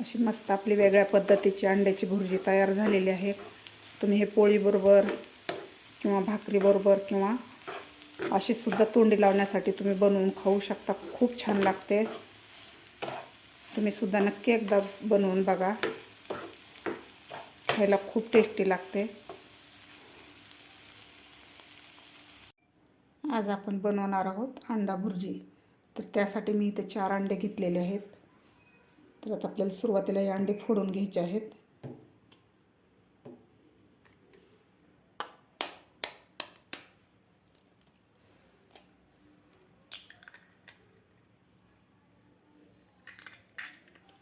अशी मस्त आपली वेगळ्या पद्धतीची अंड्याची भुर्जी तयार झालेली आहे. तुम्ही हे पोळीबरोबर किंवा भाकरीबरोबर किंवा अशी सुद्धा तोंडी लावण्यासाठी तुम्ही बनवून खाऊ शकता. खूप छान लागते. तुम्ही सुद्धा नक्की एकदा बनवून बघा. खायला खूप टेस्टी लागते. आज आपण बनवणार आहोत अंडा भुर्जी. तर त्यासाठी मी इथे चार अंडे घेतलेले आहेत. तर आता आपल्याला सुरुवातीला हे अंडे फोडून घ्यायचे आहेत.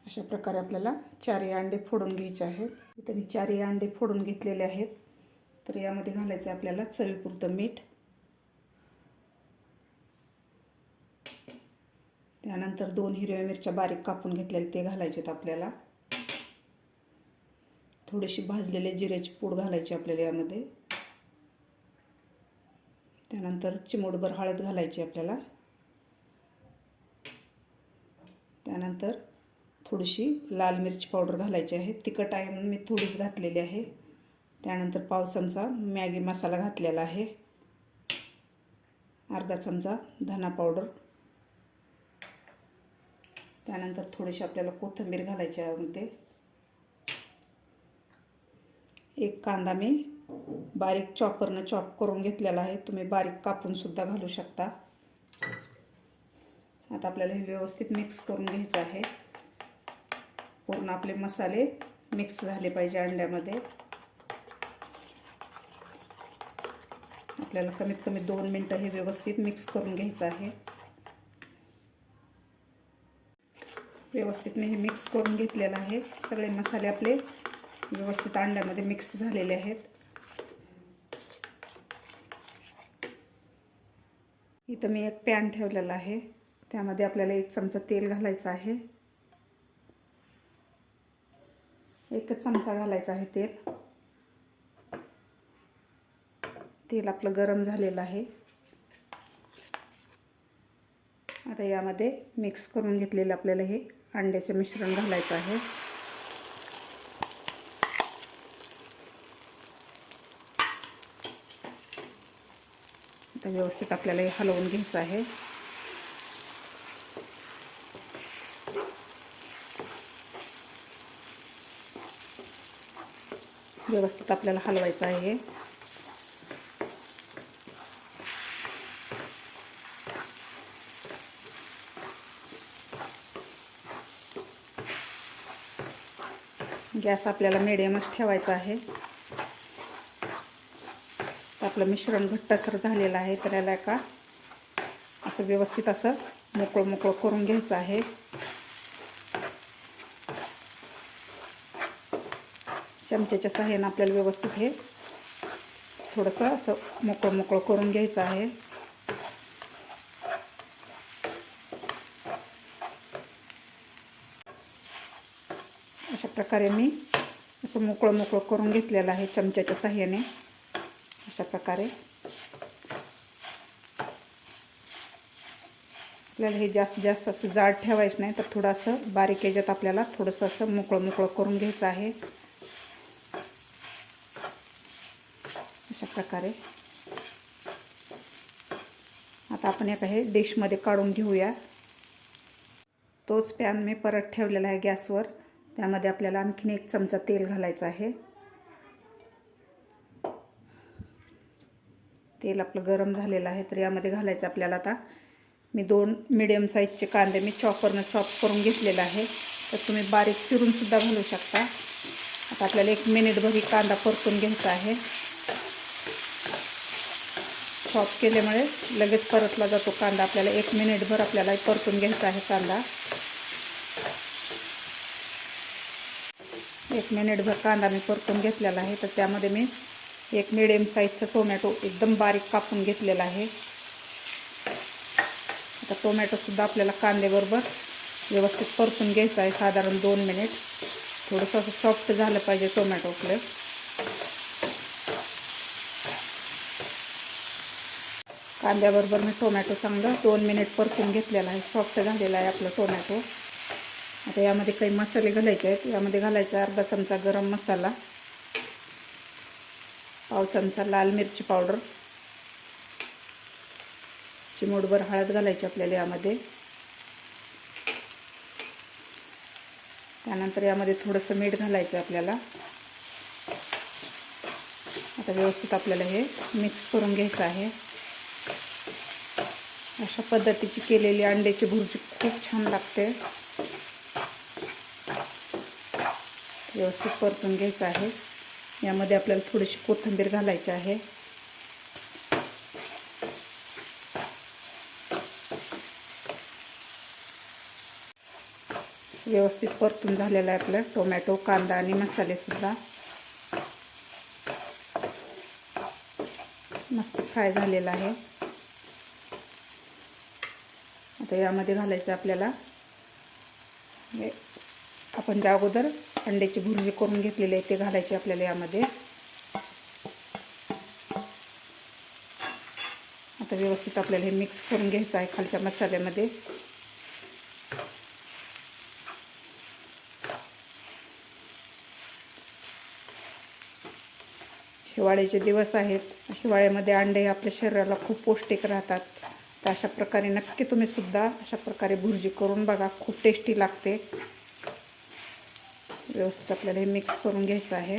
अशा प्रकारे आपल्याला चारही अंडे फोडून घ्यायचे आहेत. इथे मी चारही अंडे फोडून घेतलेले आहेत. तर यामध्ये घालायचं आहे आपल्याला चवीपुरतं मीठ. त्यानंतर दोन हिरव्या मिरच्या बारीक कापून घेतलेल्या ते घालायचेत आपल्याला. थोडीशी भाजलेले जिऱ्याची पूड घालायची आपल्याला यामध्ये. त्यानंतर चिमूटभर हळद घालायची आपल्याला. त्यानंतर थोडीशी लाल मिरची पावडर घालायची आहे. तिखट आहे म्हणून मी थोडीच घातलेली आहे. त्यानंतर पाव चमचा मॅगी मसाला घातलेला आहे. अर्धा चमचा धना पावडर. त्यानंतर थोडीशी आपल्याला कोथिंबीर घालायची आहे एक कांदा मी बारीक चॉपरनं चॉप करून घेतलेला आहे. तुम्ही बारीक कापूनसुद्धा घालू शकता. आता आपल्याला हे व्यवस्थित मिक्स करून घ्यायचं आहे. पूर्ण आपले मसाले मिक्स झाले पाहिजे अंड्यामध्ये. आपल्याला कमीत कमी दोन मिनटं हे व्यवस्थित मिक्स करून घ्यायचं आहे. व्यवस्थित मी हे मिक्स करून घेतलेलं आहे. सगळे मसाले आपले व्यवस्थित अंड्यामध्ये मिक्स झालेले आहेत. इथं मी एक पॅन ठेवलेला आहे. त्यामध्ये आपल्याला एक चमचा तेल घालायचं आहे. एकच चमचा घालायचा आहे तेल. तेल आपलं गरम झालेलं आहे. आता यामध्ये मिक्स करून घेतलेलं आपल्याला हे अंड्याचे मिश्रण घालायचं आहे. आता व्यवस्थित आपल्याला हे हलवून घ्यायचं आहे. व्यवस्थित आपल्याला हलवायचं आहे. गॅस आपल्याला मिडियमच ठेवायचा आहे. आपलं मिश्रण घट्टसर झालेलं आहे तर याला का असं व्यवस्थित असं मोकळं मोकळं करून घ्यायचं आहे. चमच्याच्या सहाय्यानं आपल्याला व्यवस्थित हे थोडंसं असं मोकळं मोकळं करून घ्यायचं आहे. अशा प्रकारे मी असं मोकळं मोकळं करून घेतलेलं आहे चमच्याच्या साह्याने अशा प्रकारे. आपल्याला हे जास्त जास्त असं जाड ठेवायचं नाही तर थोडंसं बारीक याच्यात आपल्याला थोडंसं असं मोकळं मोकळं करून घ्यायचं आहे. अशा प्रकारे. आता आपण एका हे डिशमध्ये काढून घेऊया. तोच पॅन मी परत ठेवलेला आहे गॅसवर. त्यामध्ये आपल्याला आणखीन एक चमचा तेल घालायचं आहे. तेल आपलं गरम झालेलं आहे तर यामध्ये घालायचं आपल्याला आता. मी दोन मिडियम साईजचे कांदे मी चॉपरनं चॉप करून घेतलेला आहे. तर तुम्ही बारीक चिरूनसुद्धा घालू शकता. आता आपल्याला एक मिनिटभर ही कांदा परतून घ्यायचा आहे. चॉप केल्यामुळे लगेच परतला जातो कांदा. आपल्याला एक मिनिटभर आपल्याला परतून घ्यायचा आहे कांदा. एक मिनिटभर कांदा मी परतून घेतलेला आहे तर त्यामध्ये मी एक मिडियम साईजचा टोमॅटो एकदम बारीक कापून घेतलेला आहे. आता टोमॅटोसुद्धा आपल्याला कांद्याबरोबर व्यवस्थित परतून घ्यायचं आहे साधारण दोन मिनिट. थोडंसं असं सॉफ्ट झालं पाहिजे टोमॅटो आपलं. कांद्याबरोबर मी टोमॅटो चांगलं दोन मिनिट परतून घेतलेला आहे सॉफ्ट झालेला आहे आपलं टोमॅटो आता यामध्ये काही मसाले घालायचे आहेत. यामध्ये घालायचा अर्धा चमचा गरम मसाला पाव चमचा लाल मिरची पावडर चिमूटभर हळद घालायची आपल्याला यामध्ये. त्यानंतर यामध्ये थोडंसं मीठ घालायचं आपल्याला. आता व्यवस्थित आपल्याला हे मिक्स करून घ्यायचं आहे. अशा पद्धतीची केलेली अंड्याची भुर्जी खूप छान लागते. व्यवस्थित परतून घ्यायचं आहे. यामध्ये आपल्याला थोडीशी कोथिंबीर घालायची आहे. व्यवस्थित परतून झालेलं आहे आपलं टोमॅटो कांदा आणि मसालेसुद्धा मस्त फ्राय झालेला आहे. आता यामध्ये घालायचं आपल्याला. हे आपण त्या अगोदर अंड्याची भुर्जी करून घेतलेली आहे ते घालायचे आपल्याला यामध्ये. आता व्यवस्थित आपल्याला हे मिक्स करून घ्यायचं आहे खालच्या मसाल्यामध्ये. हिवाळ्याचे दिवस आहेत. हिवाळ्यामध्ये अंडे आपल्या शरीराला खूप पौष्टिक राहतात. तर अशा प्रकारे नक्की तुम्ही सुद्धा अशा प्रकारे भुर्जी करून बघा खूप टेस्टी लागते. व्यवस्थित आपल्याला हे मिक्स करून घ्यायचं आहे.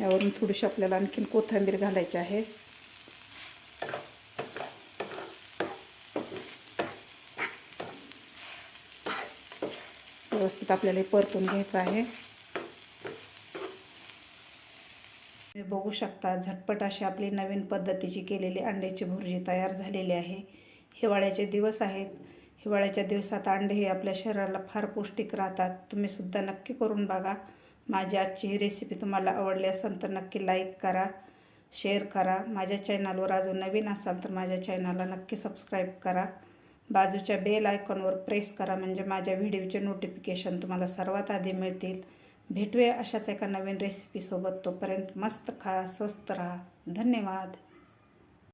यावरून थोडीशी आपल्याला आणखीन कोथिंबीर घालायची आहे. व्यवस्थित आपल्याला हे परतून घ्यायचं आहे. तुम्ही बघू शकता झटपट अशी आपली नवीन पद्धतीची केलेली अंड्याची भुर्जी तयार झालेली आहे. हिवाळ्याचे दिवस आहेत. हिवाळ्याच्या दिवसात अंडे हे आपल्या शरीराला फार पौष्टिक राहतात. तुम्हीसुद्धा नक्की करून बघा. माझी आजची ही रेसिपी तुम्हाला आवडली असेल तर नक्की लाईक करा शेअर करा. माझ्या चॅनलवर अजून नवीन असाल तर माझ्या चॅनलला नक्की सबस्क्राईब करा. बाजूच्या बेल आयकॉनवर प्रेस करा म्हणजे माझ्या व्हिडिओचे नोटिफिकेशन तुम्हाला सर्वात आधी मिळतील. भेटूया अशाच एका नवीन रेसिपीसोबत तोपर्यंत मस्त खा स्वस्त राहा. धन्यवाद.